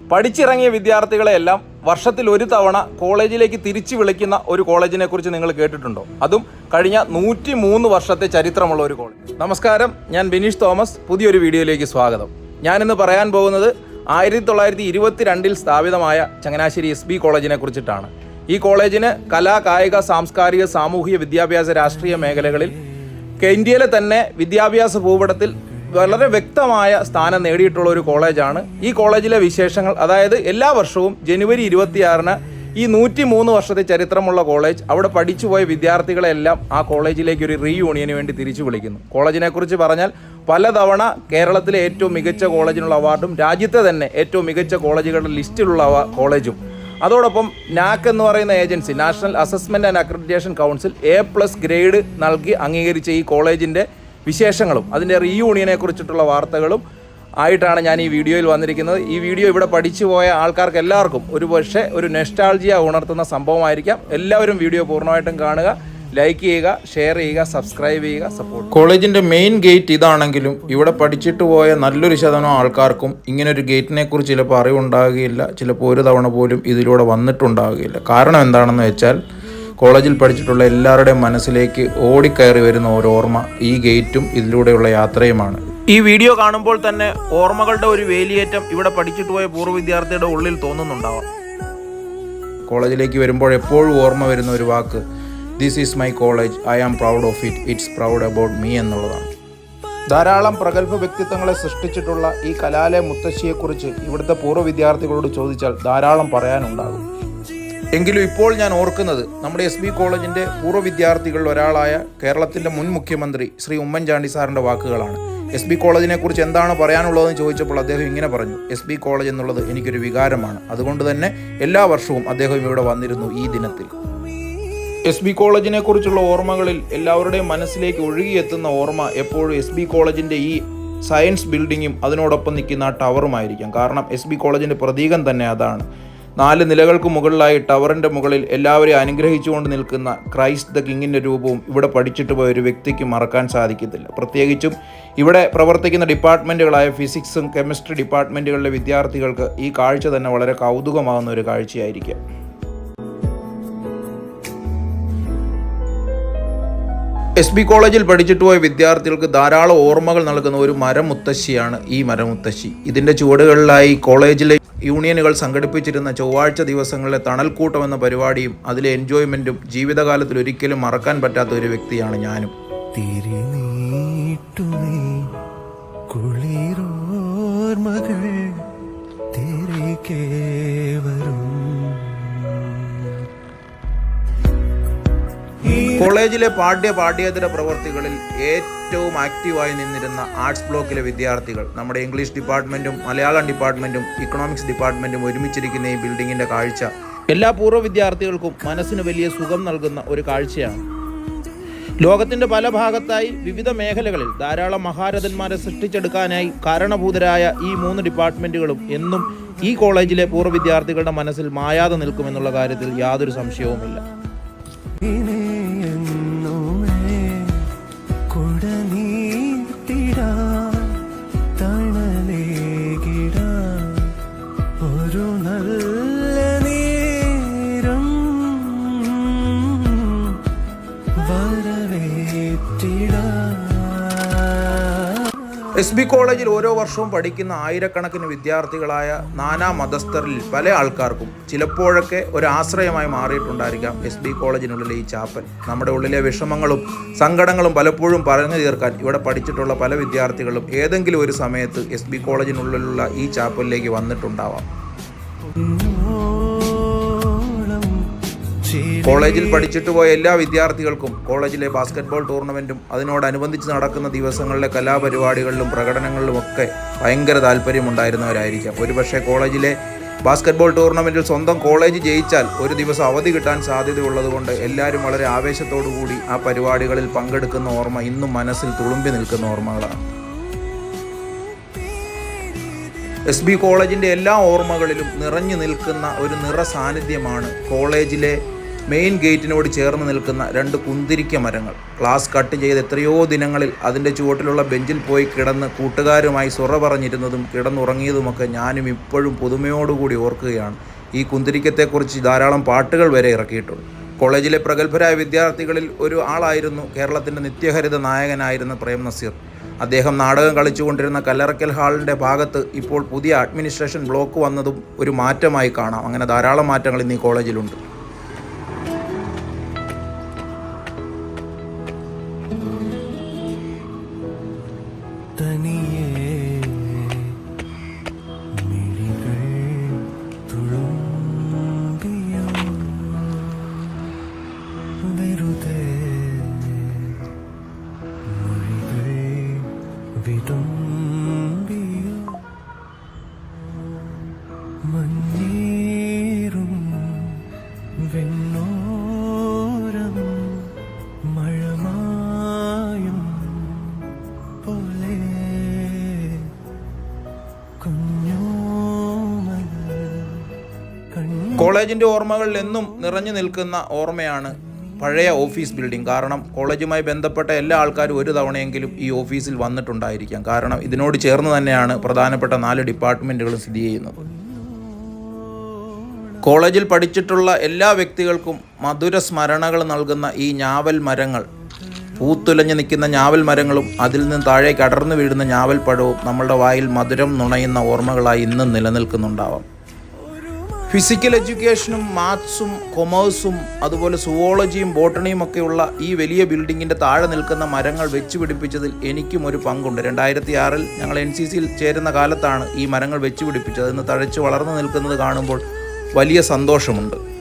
പഠിച്ചിറങ്ങിയ വിദ്യാർത്ഥികളെയെല്ലാം വർഷത്തിൽ ഒരു തവണ കോളേജിലേക്ക് തിരിച്ചു വിളിക്കുന്ന ഒരു കോളേജിനെ കുറിച്ച് നിങ്ങൾ കേട്ടിട്ടുണ്ടോ? അതും കഴിഞ്ഞ നൂറ്റി മൂന്ന് വർഷത്തെ ചരിത്രമുള്ള ഒരു കോളേജ്. നമസ്കാരം ഞാൻ ബിനീഷ് തോമസ്. പുതിയൊരു വീഡിയോയിലേക്ക് സ്വാഗതം. ഞാനിന്ന് പറയാൻ പോകുന്നത് ആയിരത്തി തൊള്ളായിരത്തി ഇരുപത്തിരണ്ടിൽ സ്ഥാപിതമായ ചങ്ങനാശ്ശേരി എസ് ബി കോളേജിനെ കുറിച്ചിട്ടാണ്. ഈ കോളേജിന് കലാ കായിക സാംസ്കാരിക സാമൂഹിക വിദ്യാഭ്യാസ രാഷ്ട്രീയ മേഖലകളിൽ ഇന്ത്യയിലെ തന്നെ വിദ്യാഭ്യാസ ഭൂപടത്തിൽ വളരെ വ്യക്തമായ സ്ഥാനം നേടിയിട്ടുള്ള ഒരു കോളേജാണ്. ഈ കോളേജിലെ വിശേഷങ്ങൾ അതായത് എല്ലാ വർഷവും ജനുവരി ഇരുപത്തിയാറിന് ഈ നൂറ്റി മൂന്ന് വർഷത്തെ ചരിത്രമുള്ള കോളേജ് അവിടെ പഠിച്ചുപോയ വിദ്യാർത്ഥികളെല്ലാം ആ കോളേജിലേക്ക് ഒരു റീയൂണിയന് വേണ്ടി തിരിച്ചു വിളിക്കുന്നു. കോളേജിനെ കുറിച്ച് പറഞ്ഞാൽ പലതവണ കേരളത്തിലെ ഏറ്റവും മികച്ച കോളേജിനുള്ള അവാർഡും രാജ്യത്തെ തന്നെ ഏറ്റവും മികച്ച കോളേജുകളുടെ ലിസ്റ്റിലുള്ള കോളേജും. അതോടൊപ്പം നാക്ക് എന്ന് പറയുന്ന agency National Assessment and Accreditation Council A plus grade നൽകി അംഗീകരിച്ച ഈ കോളേജിന്റെ വിശേഷങ്ങളും അതിന്റെ റീയൂണിയനെ കുറിച്ചിട്ടുള്ള വാർത്തകളും ആയിട്ടാണ് ഞാൻ ഈ വീഡിയോയിൽ വന്നിരിക്കുന്നത്. ഈ വീഡിയോ ഇവിടെ പഠിച്ചു പോയ ആൾക്കാർക്ക് എല്ലാവർക്കും ഒരു പക്ഷേ ഒരു നെസ്റ്റാൾജിയ ഉണർത്തുന്ന സംഭവമായിരിക്കാം. എല്ലാവരും വീഡിയോ പൂർണമായിട്ടും കാണുക ലൈക്ക് ചെയ്യുക ഷെയർ ചെയ്യുക സബ്സ്ക്രൈബ് ചെയ്യുക സപ്പോർട്ട് കോളേജിന്റെ മെയിൻ ഗേറ്റ് ഇതാണെങ്കിലും ഇവിടെ പഠിച്ചിട്ട് പോയ നല്ലൊരു ശതമാനം ആൾക്കാർക്കും ഇങ്ങനെ ഒരു ഗേറ്റിനെ കുറിച്ച് ചിലപ്പോൾ അറിവുണ്ടാകുകയില്ല. ചിലപ്പോൾ ഒരു തവണ പോലും ഇതിലൂടെ വന്നിട്ടുണ്ടാകുകയില്ല. കാരണം എന്താണെന്ന് വെച്ചാൽ കോളേജിൽ പഠിച്ചിട്ടുള്ള എല്ലാവരുടെയും മനസ്സിലേക്ക് ഓടിക്കയറി വരുന്ന ഒരു ഓർമ്മ ഈ ഗേറ്റും ഇതിലൂടെയുള്ള യാത്രയുമാണ്. ഈ വീഡിയോ കാണുമ്പോൾ തന്നെ ഓർമ്മകളുടെ ഒരു വേലിയേറ്റം ഇവിടെ പഠിച്ചിട്ട് പോയ പൂർവ വിദ്യാർത്ഥിയുടെ ഉള്ളിൽ തോന്നുന്നുണ്ടാവാം. കോളേജിലേക്ക് വരുമ്പോൾ എപ്പോഴും ഓർമ്മ വരുന്ന ഒരു വാക്ക് this is my college I am proud of it it's proud about me എന്നുള്ളതാണ്. ധാരാളം പ്രഗത്ഭ വ്യക്തിത്വങ്ങളെ സൃഷ്ടിച്ചിട്ടുള്ള ഈ കലാലയ മുത്തശ്ശിയെക്കുറിച്ച് ഇവിടുത്തെ പൂർവ വിദ്യാർത്ഥികളോട് ചോദിച്ചാൽ ധാരാളം പറയാനുണ്ടാകും. എങ്കിലും ഇപ്പോൾ ഞാൻ ഓർക്കുന്നത് നമ്മുടെ എസ് ബി കോളേജിന്റെ പൂർവ വിദ്യാർത്ഥികളിൽ ഒരാളായ കേരളത്തിന്റെ മുൻ മുഖ്യമന്ത്രി ശ്രീ ഉമ്മൻചാണ്ടി സാറിന്റെ വാക്കുകളാണ്. എസ് ബി കോളേജിനെ കുറിച്ച് എന്താണ് പറയാനുള്ളതെന്ന് ചോദിച്ചപ്പോൾ അദ്ദേഹം ഇങ്ങനെ പറഞ്ഞു എസ് ബി കോളേജ് എന്നുള്ളത് എനിക്കൊരു വികാരമാണ്. അതുകൊണ്ട് തന്നെ എല്ലാ വർഷവും അദ്ദേഹം ഇവിടെ വന്നിരുന്നു ഈ ദിനത്തിൽ. എസ് ബി കോളേജിനെ കുറിച്ചുള്ള ഓർമ്മകളിൽ എല്ലാവരുടെയും മനസ്സിലേക്ക് ഒഴുകിയെത്തുന്ന ഓർമ്മ എപ്പോഴും എസ് ബി കോളേജിന്റെ ഈ സയൻസ് ബിൽഡിങ്ങും അതിനോടൊപ്പം നിൽക്കുന്ന ആ ടവറുമായിരിക്കും. കാരണം എസ് ബി കോളേജിന്റെ പ്രതീകം തന്നെ അതാണ്. നാല് നിലകൾക്ക് മുകളിലായി ടവറിന്റെ മുകളിൽ എല്ലാവരെയും അനുഗ്രഹിച്ചുകൊണ്ട് നിൽക്കുന്ന ക്രൈസ്റ്റ് ദ കിങ്ങിന്റെ രൂപവും ഇവിടെ പഠിച്ചിട്ട് പോയ ഒരു വ്യക്തിക്ക് മറക്കാൻ സാധിക്കത്തില്ല. പ്രത്യേകിച്ചും ഇവിടെ പ്രവർത്തിക്കുന്ന ഡിപ്പാർട്ട്മെന്റുകളായ ഫിസിക്സും കെമിസ്ട്രി ഡിപ്പാർട്ട്മെന്റുകളിലെ വിദ്യാർത്ഥികൾക്ക് ഈ കാഴ്ച തന്നെ വളരെ കൗതുകമാകുന്ന ഒരു കാഴ്ചയായിരിക്കും. എസ് ബി കോളേജിൽ പഠിച്ചിട്ട് പോയ വിദ്യാർത്ഥികൾക്ക് ധാരാളം ഓർമ്മകൾ നൽകുന്ന ഒരു മരമുത്തശ്ശിയാണ് ഈ മരമുത്തശ്ശി. ഇതിന്റെ ചുവടുകളിലായി കോളേജിലെ യൂണിയനുകൾ സംഘടിപ്പിച്ചിരുന്ന ചൊവ്വാഴ്ച ദിവസങ്ങളിലെ തണൽക്കൂട്ടം എന്ന പരിപാടിയും അതിലെ എൻജോയ്മെന്റും ജീവിതകാലത്തിൽ ഒരിക്കലും മറക്കാൻ പറ്റാത്ത ഒരു വ്യക്തിയാണ് ഞാനും. കുളിരോർമകൾ തിരികെ കോളേജിലെ പാഠ്യ പാഠ്യേതര പ്രവർത്തികളിൽ ഏറ്റവും ആക്റ്റീവായി നിന്നിരുന്ന ആർട്സ് ബ്ലോക്കിലെ വിദ്യാർത്ഥികൾ നമ്മുടെ ഇംഗ്ലീഷ് ഡിപ്പാർട്ട്മെന്റും മലയാളം ഡിപ്പാർട്ട്മെന്റും ഇക്കണോമിക്സ് ഡിപ്പാർട്ട്മെന്റും ഒരുമിച്ചിരിക്കുന്ന ഈ ബിൽഡിങ്ങിന്റെ കാഴ്ച. എല്ലാ പൂർവ വിദ്യാർത്ഥികൾക്കും മനസ്സിന് വലിയ സുഖം നൽകുന്ന ഒരു കാഴ്ചയാണ്. ലോകത്തിന്റെ പല ഭാഗത്തായി വിവിധ മേഖലകളിൽ ധാരാളം മഹാരഥന്മാരെ സൃഷ്ടിച്ചെടുക്കാനായി കാരണഭൂതരായ ഈ മൂന്ന് ഡിപ്പാർട്ട്മെന്റുകളും എന്നും ഈ കോളേജിലെ പൂർവ വിദ്യാർത്ഥികളുടെ മനസ്സിൽ മായാതെ നിൽക്കുമെന്നുള്ള കാര്യത്തിൽ യാതൊരു സംശയവുമില്ല. എസ് ബി കോളേജിൽ ഓരോ വർഷവും പഠിക്കുന്ന ആയിരക്കണക്കിന് വിദ്യാർത്ഥികളായ നാനാ മതസ്ഥരിൽ പല ആൾക്കാർക്കും ചിലപ്പോഴൊക്കെ ഒരു ആശ്രയമായി മാറിയിട്ടുണ്ടായിരിക്കാം എസ് ബി കോളേജിനുള്ളിലെ ഈ ചാപ്പൽ. നമ്മുടെ ഉള്ളിലെ വിഷമങ്ങളും സങ്കടങ്ങളും പലപ്പോഴും പറഞ്ഞു തീർക്കാൻ ഇവിടെ പഠിച്ചിട്ടുള്ള പല വിദ്യാർത്ഥികളും ഏതെങ്കിലും ഒരു സമയത്ത് എസ് ബി കോളേജിനുള്ളിലുള്ള ഈ ചാപ്പലിലേക്ക് വന്നിട്ടുണ്ടാവാം. കോളേജിൽ പഠിച്ചിട്ട് പോയ എല്ലാ വിദ്യാർത്ഥികൾക്കും കോളേജിലെ ബാസ്കറ്റ്ബോൾ ടൂർണമെന്റും അതിനോടനുബന്ധിച്ച് നടക്കുന്ന ദിവസങ്ങളിലെ കലാപരിപാടികളിലും പ്രകടനങ്ങളിലുമൊക്കെ ഭയങ്കര താല്പര്യമുണ്ടായിരുന്നവരായിരിക്കാം. ഒരുപക്ഷെ കോളേജിലെ ബാസ്കറ്റ്ബോൾ ടൂർണമെന്റിൽ സ്വന്തം കോളേജ് ജയിച്ചാൽ ഒരു ദിവസം അവധി കിട്ടാൻ സാധ്യതയുള്ളതുകൊണ്ട് എല്ലാവരും വളരെ ആവേശത്തോടു കൂടി ആ പരിപാടികളിൽ പങ്കെടുക്കുന്ന ഓർമ്മ ഇന്നും മനസ്സിൽ തുളുമ്പി നിൽക്കുന്ന ഓർമ്മകളാണ്. എസ് ബി കോളേജിന്റെ എല്ലാ ഓർമ്മകളിലും നിറഞ്ഞു നിൽക്കുന്ന ഒരു നിറ സാന്നിധ്യമാണ് കോളേജിലെ മെയിൻ ഗേറ്റിനോട് ചേർന്ന് നിൽക്കുന്ന രണ്ട് കുന്തിരിക്ക മരങ്ങൾ. ക്ലാസ് കട്ട് ചെയ്ത് എത്രയോ ദിനങ്ങളിൽ അതിന്റെ ചുവട്ടിലുള്ള ബെഞ്ചിൽ പോയി കിടന്ന് കൂട്ടുകാരുമായി സുറ പറഞ്ഞിരുന്നതും കിടന്നുറങ്ങിയതുമൊക്കെ ഞാനും ഇപ്പോഴും പുതുമയോടുകൂടി ഓർക്കുകയാണ്. ഈ കുന്തിരിക്കത്തെക്കുറിച്ച് ധാരാളം പാട്ടുകൾ വരെ ഇറക്കിയിട്ടുണ്ട്. കോളേജിലെ പ്രഗത്ഭരായ വിദ്യാർത്ഥികളിൽ ഒരു ആളായിരുന്നു കേരളത്തിന്റെ നിത്യഹരിത നായകനായിരുന്ന പ്രേം നസീർ. അദ്ദേഹം നാടകം കളിച്ചുകൊണ്ടിരുന്ന കല്ലറക്കൽ ഹാളിന്റെ ഭാഗത്ത് ഇപ്പോൾ പുതിയ അഡ്മിനിസ്ട്രേഷൻ ബ്ലോക്ക് വന്നതും ഒരു മാറ്റമായി കാണാം. അങ്ങനെ ധാരാളം മാറ്റങ്ങൾ ഇന്ന് ഈ കോളേജിലുണ്ട്. தனியே மிழிகள் துளும்பியும் விருதே மொழிகள் விதும்பியும் மஞ்சேரும் வெண்ணோ കോളേജിന്റെ ഓർമ്മകളിൽ എന്നും നിറഞ്ഞു നിൽക്കുന്ന ഓർമ്മയാണ് പഴയ ഓഫീസ് ബിൽഡിംഗ്. കാരണം കോളേജുമായി ബന്ധപ്പെട്ട എല്ലാ ആൾക്കാരും ഒരു തവണയെങ്കിലും ഈ ഓഫീസിൽ വന്നിട്ടുണ്ടായിരിക്കാം. കാരണം ഇതിനോട് ചേർന്ന് തന്നെയാണ് പ്രധാനപ്പെട്ട നാല് ഡിപ്പാർട്ട്മെന്റുകളും സ്ഥിതി ചെയ്യുന്നത്. കോളേജിൽ പഠിച്ചിട്ടുള്ള എല്ലാ വ്യക്തികൾക്കും മധുര സ്മരണകൾ നൽകുന്ന ഈ ഞാവൽ മരങ്ങൾ പൂത്തുലഞ്ഞു നിൽക്കുന്ന ഞാവൽ മരങ്ങളും അതിൽ നിന്ന് താഴേക്ക് അടർന്നു വീഴുന്ന ഞാവൽ പഴവും നമ്മളുടെ വായിൽ മധുരം നുണയുന്ന ഓർമ്മകളായി ഇന്നും നിലനിൽക്കുന്നുണ്ടാവാം. ഫിസിക്കൽ എഡ്യൂക്കേഷനും മാത്സും കൊമേഴ്സും അതുപോലെ സുവോളജിയും ബോട്ടണിയും ഒക്കെയുള്ള ഈ വലിയ ബിൽഡിങ്ങിന്റെ താഴെ നിൽക്കുന്ന മരങ്ങൾ വെച്ച് പിടിപ്പിച്ചതിൽ എനിക്കും ഒരു പങ്കുണ്ട്. രണ്ടായിരത്തി ആറിൽ ഞങ്ങൾ എൻ സി സിയിൽ ചേരുന്ന കാലത്താണ് ഈ മരങ്ങൾ വെച്ച് പിടിപ്പിച്ചത്. ഇന്ന് തഴച്ച് വളർന്നു നിൽക്കുന്നത് കാണുമ്പോൾ വലിയ സന്തോഷമുണ്ട്.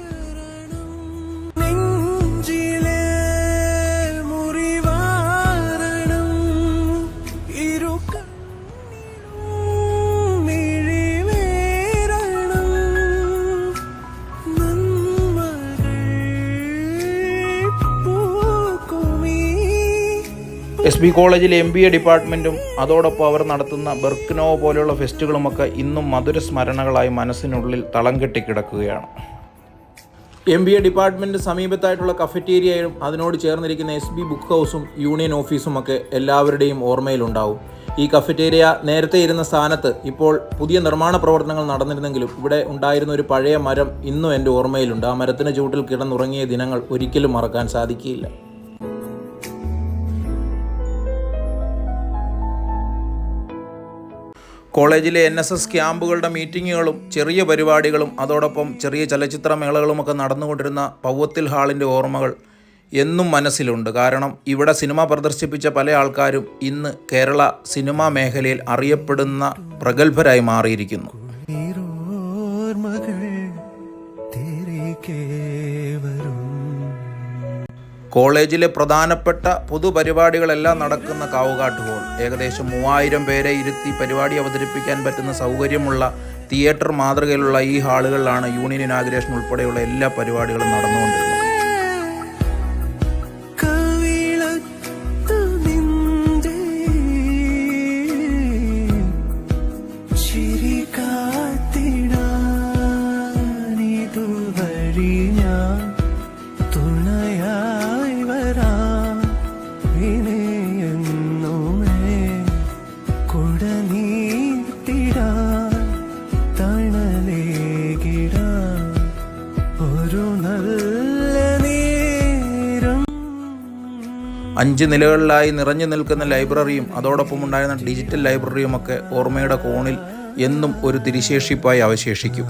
ബി കോളേജിലെ എം ബി എ ഡിപ്പാർട്ട്മെന്റും അതോടൊപ്പം അവർ നടത്തുന്ന ബെർക്കിനോ പോലെയുള്ള ഫെസ്റ്റുകളുമൊക്കെ ഇന്നും മധുര സ്മരണകളായി മനസ്സിനുള്ളിൽ തളം കെട്ടിക്കിടക്കുകയാണ്. എം ബി എ ഡിപ്പാർട്ട്മെന്റ് സമീപത്തായിട്ടുള്ള കഫറ്റേരിയയും അതിനോട് ചേർന്നിരിക്കുന്ന എസ് ബി ബുക്ക് ഹൗസും യൂണിയൻ ഓഫീസും ഒക്കെ എല്ലാവരുടെയും ഓർമ്മയിലുണ്ടാവും. ഈ കഫറ്റേരിയ നേരത്തെ ഇരുന്ന സ്ഥാനത്ത് ഇപ്പോൾ പുതിയ നിർമ്മാണ പ്രവർത്തനങ്ങൾ നടന്നിരുന്നെങ്കിലും ഇവിടെ ഉണ്ടായിരുന്ന ഒരു പഴയ മരം ഇന്നും എന്റെ ഓർമ്മയിലുണ്ട്. ആ മരത്തിന് ചൂട്ടിൽ കിടന്നുറങ്ങിയ ദിനങ്ങൾ ഒരിക്കലും മറക്കാൻ സാധിക്കില്ല. കോളേജിലെ എൻ എസ് എസ് ക്യാമ്പുകളുടെ മീറ്റിങ്ങുകളും ചെറിയ പരിപാടികളും അതോടൊപ്പം ചെറിയ ചലച്ചിത്രമേളകളുമൊക്കെ നടന്നുകൊണ്ടിരുന്ന പൗവത്തിൽ ഹാളിന്റെ ഓർമ്മകൾ എന്നും മനസ്സിലുണ്ട്. കാരണം ഇവിടെ സിനിമ പ്രദർശിപ്പിച്ച പല ആൾക്കാരും ഇന്ന് കേരള സിനിമാ മേഖലയിൽ അറിയപ്പെടുന്ന പ്രഗത്ഭരായി മാറിയിരിക്കുന്നു. കോളേജിലെ പ്രധാനപ്പെട്ട പൊതുപരിപാടികളെല്ലാം നടക്കുന്ന കാവുകാട്ട് ഹോൾ ഏകദേശം മൂവായിരം പേരെ ഇരുത്തി പരിപാടി അവതരിപ്പിക്കാൻ പറ്റുന്ന സൗകര്യമുള്ള തിയേറ്റർ മാതൃകയിലുള്ള ഈ ഹാളുകളിലാണ് യൂണിയൻ ഇനാഗ്രേഷൻ ഉൾപ്പെടെയുള്ള എല്ലാ പരിപാടികളും നടന്നുകൊണ്ടിരുന്നത്. അഞ്ച് നിലകളിലായി നിറഞ്ഞു നിൽക്കുന്ന ലൈബ്രറിയും അതോടൊപ്പം ഉണ്ടായിരുന്ന ഡിജിറ്റൽ ലൈബ്രറിയും ഒക്കെ ഓർമ്മയുടെ കോണിൽ എന്നും ഒരു തിരിശേഷിപ്പായി അവശേഷിക്കും.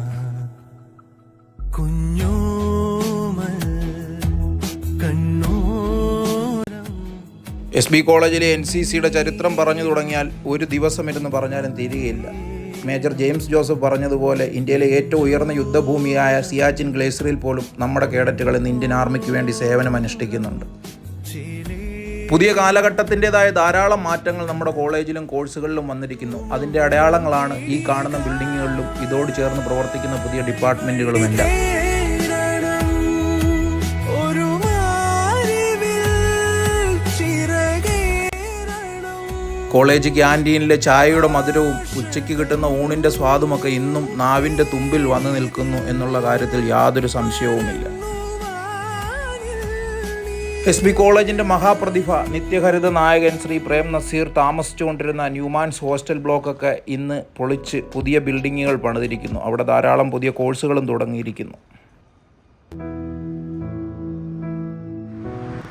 എസ് ബി കോളേജിലെ എൻ സി സിയുടെ ചരിത്രം പറഞ്ഞു തുടങ്ങിയാൽ ഒരു ദിവസം ഇരുന്ന് പറഞ്ഞാലും തീരുകയില്ല. മേജർ ജെയിംസ് ജോസഫ് പറഞ്ഞതുപോലെ ഇന്ത്യയിലെ ഏറ്റവും ഉയർന്ന യുദ്ധഭൂമിയായ സിയാച്ചിൻ ഗ്ലേസറിൽ പോലും നമ്മുടെ കേഡറ്റുകൾ ഇന്ന് ഇന്ത്യൻ ആർമിക്ക് വേണ്ടി സേവനം അനുഷ്ഠിക്കുന്നുണ്ട് പുതിയ കാലഘട്ടത്തിന്റെതായ ധാരാളം മാറ്റങ്ങൾ നമ്മുടെ കോളേജിലും കോഴ്സുകളിലും വന്നിരിക്കുന്നു. അതിന്റെ അടയാളങ്ങളാണ് ഈ കാണുന്ന ബിൽഡിങ്ങുകളിലും ഇതോട് ചേർന്ന് പ്രവർത്തിക്കുന്ന പുതിയ ഡിപ്പാർട്ട്മെന്റുകളുമെല്ലാം. കോളേജ് ക്യാന്റീനിലെ ചായയുടെ മധുരവും ഉച്ചയ്ക്ക് കിട്ടുന്ന ഊണിന്റെ സ്വാദുമൊക്കെ ഇന്നും നാവിന്റെ തുമ്പിൽ വന്നു നിൽക്കുന്നു എന്നുള്ള കാര്യത്തിൽ യാതൊരു സംശയവുമില്ല. എസ് ബി കോളേജിന്റെ മഹാപ്രതിഭ നിത്യഹരിത നായകൻ ശ്രീ പ്രേം നസീർ താമസിച്ചുകൊണ്ടിരുന്ന ന്യൂമാൻസ് ഹോസ്റ്റൽ ബ്ലോക്കൊക്കെ ഇന്ന് പൊളിച്ച് പുതിയ ബിൽഡിങ്ങുകൾ പണിതിരിക്കുന്നു. അവിടെ ധാരാളം പുതിയ കോഴ്സുകളും തുടങ്ങിയിരിക്കുന്നു.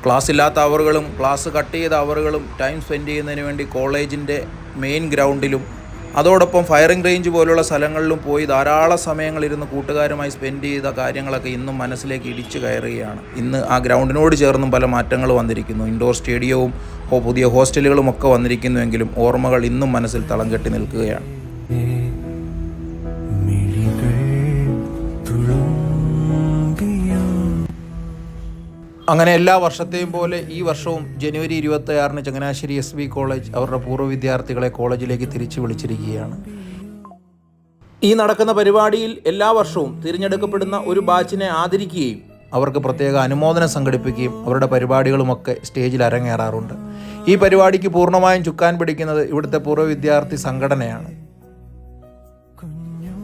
ക്ലാസ് ഇല്ലാത്ത അവറുകളും ക്ലാസ് കട്ട് ചെയ്ത അവറുകളും ടൈം സ്പെൻഡ് ചെയ്യുന്നതിന് വേണ്ടി കോളേജിന്റെ മെയിൻ ഗ്രൗണ്ടിലും അതോടൊപ്പം ഫയറിംഗ് റേഞ്ച് പോലുള്ള സ്ഥലങ്ങളിലും പോയി ധാരാളം സമയങ്ങളിരുന്ന് കൂട്ടുകാരുമായി സ്പെൻഡ് ചെയ്ത കാര്യങ്ങളൊക്കെ ഇന്നും മനസ്സിലേക്ക് ഇടിച്ചു കയറുകയാണ്. ഇന്ന് ആ ഗ്രൗണ്ടിനോട് ചേർന്നും പല മാറ്റങ്ങൾ വന്നിരിക്കുന്നു. ഇൻഡോർ സ്റ്റേഡിയവും പുതിയ ഹോസ്റ്റലുകളും ഒക്കെ വന്നിരിക്കുന്നുവെങ്കിലും ഓർമ്മകൾ ഇന്നും മനസ്സിൽ തളം കെട്ടി നിൽക്കുകയാണ്. അങ്ങനെ എല്ലാ വർഷത്തെയും പോലെ ഈ വർഷവും ജനുവരി ഇരുപത്തി ആറിന് ചങ്ങനാശ്ശേരി എസ് ബി കോളേജ് അവരുടെ പൂർവ വിദ്യാർത്ഥികളെ കോളേജിലേക്ക് തിരിച്ചു വിളിച്ചിരിക്കുകയാണ്. ഈ നടക്കുന്ന പരിപാടിയിൽ എല്ലാ വർഷവും തിരഞ്ഞെടുക്കപ്പെടുന്ന ഒരു ബാച്ചിനെ ആദരിക്കുകയും അവർക്ക് പ്രത്യേക അനുമോദനം സംഘടിപ്പിക്കുകയും അവരുടെ പരിപാടികളുമൊക്കെ സ്റ്റേജിൽ അരങ്ങേറാറുണ്ട്. ഈ പരിപാടിക്ക് പൂർണമായും ചുക്കാൻ പിടിക്കുന്നത് ഇവിടുത്തെ പൂർവ വിദ്യാർത്ഥി സംഘടനയാണ്.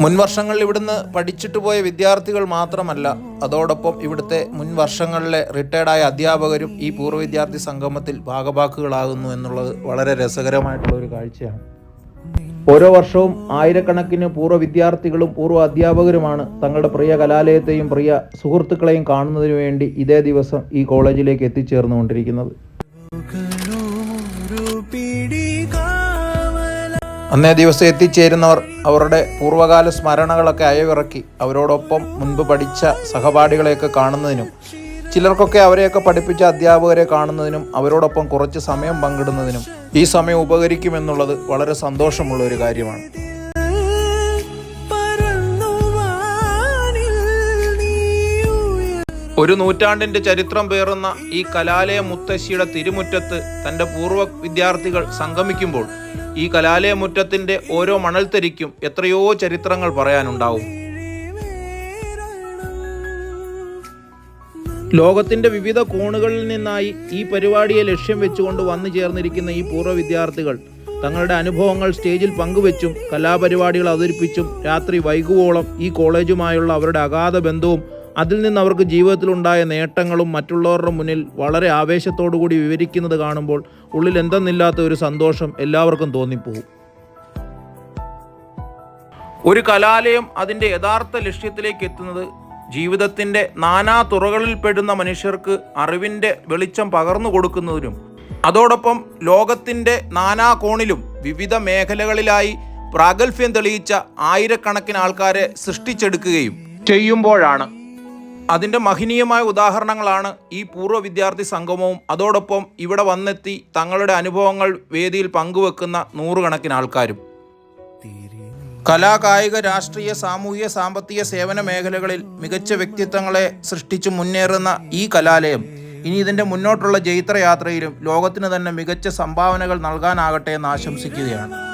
മുൻ വർഷങ്ങളിൽ ഇവിടുന്ന് പഠിച്ചിട്ട് പോയ വിദ്യാർത്ഥികൾ മാത്രമല്ല അതോടൊപ്പം ഇവിടുത്തെ മുൻവർഷങ്ങളിലെ റിട്ടയർഡായ അധ്യാപകരും ഈ പൂർവ വിദ്യാർത്ഥി സംഗമത്തിൽ ഭാഗഭാക്കുകളാകുന്നു എന്നുള്ളത് വളരെ രസകരമായിട്ടുള്ള ഒരു കാഴ്ചയാണ്. ഓരോ വർഷവും ആയിരക്കണക്കിന് പൂർവ വിദ്യാർത്ഥികളും പൂർവ അധ്യാപകരുമാണ് തങ്ങളുടെ പ്രിയ കലാലയത്തെയും പ്രിയ സുഹൃത്തുക്കളെയും കാണുന്നതിനു വേണ്ടി ഇതേ ദിവസം ഈ കോളേജിലേക്ക് എത്തിച്ചേർന്നുകൊണ്ടിരിക്കുന്നത്. അന്നേ ദിവസം എത്തിച്ചേരുന്നവർ അവരുടെ പൂർവകാല സ്മരണകളൊക്കെ അയവിറക്കി അവരോടൊപ്പം മുൻപ് പഠിച്ച സഹപാഠികളെയൊക്കെ കാണുന്നതിനും ചിലർക്കൊക്കെ അവരെയൊക്കെ പഠിപ്പിച്ച അധ്യാപകരെ കാണുന്നതിനും അവരോടൊപ്പം കുറച്ച് സമയം പങ്കിടുന്നതിനും ഈ സമയം ഉപകരിക്കുമെന്നുള്ളത് വളരെ സന്തോഷമുള്ള ഒരു കാര്യമാണ്. ഒരു നൂറ്റാണ്ടിന്റെ ചരിത്രം പേറുന്ന ഈ കലാലയ മുത്തശ്ശിയുടെ തിരുമുറ്റത്ത് തന്റെ പൂർവ വിദ്യാർത്ഥികൾ സംഗമിക്കുമ്പോൾ ഈ കലാലയ മുറ്റത്തിന്റെ ഓരോ മണൽത്തരിക്കും എത്രയോ ചരിത്രങ്ങൾ പറയാനുണ്ടാവും. ലോകത്തിന്റെ വിവിധ കോണുകളിൽ നിന്നായി ഈ പരിപാടിയെ ലക്ഷ്യം വെച്ചുകൊണ്ട് വന്നു ചേർന്നിരിക്കുന്ന ഈ പൂർവ വിദ്യാർത്ഥികൾ തങ്ങളുടെ അനുഭവങ്ങൾ സ്റ്റേജിൽ പങ്കുവെച്ചും കലാപരിപാടികൾ അവതരിപ്പിച്ചും രാത്രി വൈകുവോളം ഈ കോളേജുമായുള്ള അവരുടെ അഗാധ ബന്ധവും അതിൽ നിന്ന് അവർക്ക് ജീവിതത്തിലുണ്ടായ നേട്ടങ്ങളും മറ്റുള്ളവരുടെ മുന്നിൽ വളരെ ആവേശത്തോടു കൂടി വിവരിക്കുന്നത് കാണുമ്പോൾ ഉള്ളിൽ എന്തെന്നില്ലാത്ത ഒരു സന്തോഷം എല്ലാവർക്കും തോന്നിപ്പോകും. ഒരു കലാലയം അതിന്റെ യഥാർത്ഥ ലക്ഷ്യത്തിലേക്ക് എത്തുന്നത് ജീവിതത്തിന്റെ നാനാ തുറകളിൽ പെടുന്ന മനുഷ്യർക്ക് അറിവിന്റെ വെളിച്ചം പകർന്നു കൊടുക്കുന്നതിനും അതോടൊപ്പം ലോകത്തിന്റെ നാനാ കോണിലും വിവിധ മേഖലകളിലായി പ്രാഗൽഭ്യം തെളിയിച്ച ആയിരക്കണക്കിന് ആൾക്കാരെ സൃഷ്ടിച്ചെടുക്കുകയും ചെയ്യുമ്പോഴാണ് അതിന്റെ മഹനീയമായ ഉദാഹരണങ്ങളാണ് ഈ പൂർവ വിദ്യാർത്ഥി സംഗമവും. അതോടൊപ്പം ഇവിടെ വന്നെത്തി തങ്ങളുടെ അനുഭവങ്ങൾ വേദിയിൽ പങ്കുവെക്കുന്ന നൂറുകണക്കിന് ആൾക്കാരും. കലാ കായിക രാഷ്ട്രീയ സാമൂഹിക സാമ്പത്തിക സേവന മേഖലകളിൽ മികച്ച വ്യക്തിത്വങ്ങളെ സൃഷ്ടിച്ചു മുന്നേറുന്ന ഈ കലാലയം ഇനി ഇതിന്റെ മുന്നോട്ടുള്ള ജൈത്രയാത്രയിലും ലോകത്തിന് തന്നെ മികച്ച സംഭാവനകൾ നൽകാനാകട്ടെ എന്ന് ആശംസിക്കുകയാണ്.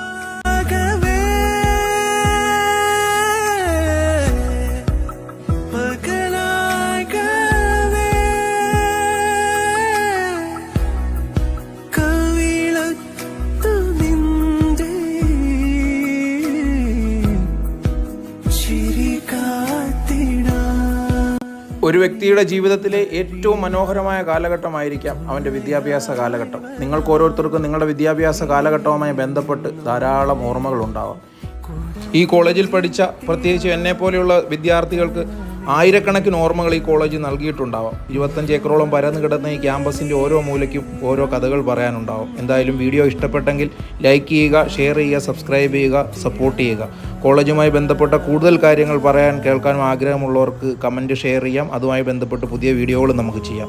ഒരു വ്യക്തിയുടെ ജീവിതത്തിലെ ഏറ്റവും മനോഹരമായ കാലഘട്ടമായിരിക്കാം അവന്റെ വിദ്യാഭ്യാസ കാലഘട്ടം. നിങ്ങൾക്ക് ഓരോരുത്തർക്കും നിങ്ങളുടെ വിദ്യാഭ്യാസ കാലഘട്ടവുമായി ബന്ധപ്പെട്ട് ധാരാളം ഓർമ്മകളുണ്ടാവാം. ഈ കോളേജിൽ പഠിച്ച പ്രത്യേകിച്ച് എന്നെ പോലെയുള്ള വിദ്യാർത്ഥികൾക്ക് ആയിരക്കണക്കിന് ഓർമ്മകൾ ഈ കോളേജ് നൽകിയിട്ടുണ്ടാവാം. ഇരുപത്തഞ്ച് ഏക്കറോളം പരന്നു കിടന്ന ഈ ക്യാമ്പസിന്റെ ഓരോ മൂലയ്ക്കും ഓരോ കഥകൾ പറയാനുണ്ടാവും. എന്തായാലും വീഡിയോ ഇഷ്ടപ്പെട്ടെങ്കിൽ ലൈക്ക് ചെയ്യുക ഷെയർ ചെയ്യുക സബ്സ്ക്രൈബ് ചെയ്യുക സപ്പോർട്ട് ചെയ്യുക. കോളേജുമായി ബന്ധപ്പെട്ട കൂടുതൽ കാര്യങ്ങൾ പറയാൻ കേൾക്കാനും ആഗ്രഹമുള്ളവർക്ക് കമന്റ് ഷെയർ ചെയ്യാം. അതുമായി ബന്ധപ്പെട്ട് പുതിയ വീഡിയോകൾ നമുക്ക് ചെയ്യാം.